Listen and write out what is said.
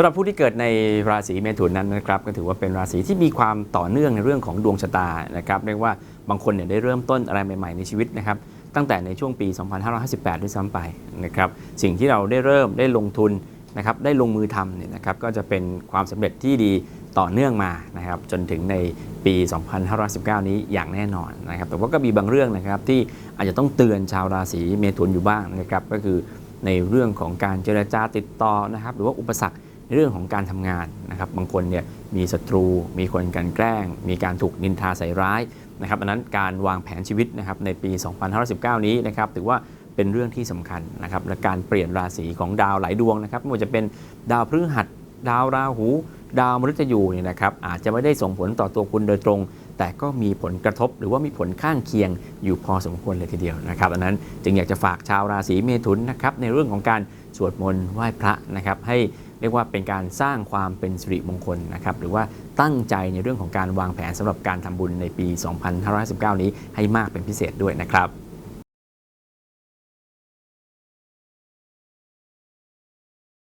สำหรับผู้ที่เกิดในราศีเมถุนนั้นนะครับก็ถือว่าเป็นราศีที่มีความต่อเนื่องในเรื่องของดวงชะตานะครับเรียกว่าบางคนเนี่ยได้เริ่มต้นอะไรใหม่ ๆ ในชีวิตนะครับตั้งแต่ในช่วงปี 2558 ด้วยซ้ำไปนะครับสิ่งที่เราได้เริ่มได้ลงทุนนะครับได้ลงมือทำเนี่ยนะครับก็จะเป็นความสำเร็จที่ดีต่อเนื่องมานะครับจนถึงในปี 2519 นี้อย่างแน่นอนนะครับแต่ว่าก็มีบางเรื่องนะครับที่อาจจะต้องเตือนชาวราศีเมถุนอยู่บ้างนะครับก็คือในเรื่องของการเจรจาติดต่อนะครับหรือว่าอุปสรรค ในเรื่องของการทำงานนะครับบางคนเนี่ยมีศัตรู มีคนกันแกล้ง มีการถูกนินทาใส่ร้ายนะครับอันนั้นการวางแผนชีวิตนะครับในปี 2519 นี้นะครับถือว่าเป็นเรื่องที่สำคัญนะครับและการเปลี่ยนราศีของดาวหลายดวงนะครับไม่ว่าจะเป็นดาวพฤหัสดาวราหู ดาวมฤตยูเนี่ยนะครับอาจจะไม่ได้ส่งผลต่อตัวคุณโดยตรง แต่ก็มีผลกระทบหรือว่ามีผลข้างเคียงอยู่พอสมควรเลยทีเดียวนะครับอันนั้นจึงอยากจะฝากชาวราศีเมถุนนะครับในเรื่องของการสวดมนต์ไหว้พระนะครับให้ เรียกว่าเป็นการสร้างความเป็นสิริมงคลนะครับหรือว่าตั้งใจในเรื่องของการวางแผนสำหรับการทำบุญในปี 2519 นี้ให้มากเป็นพิเศษด้วยนะครับ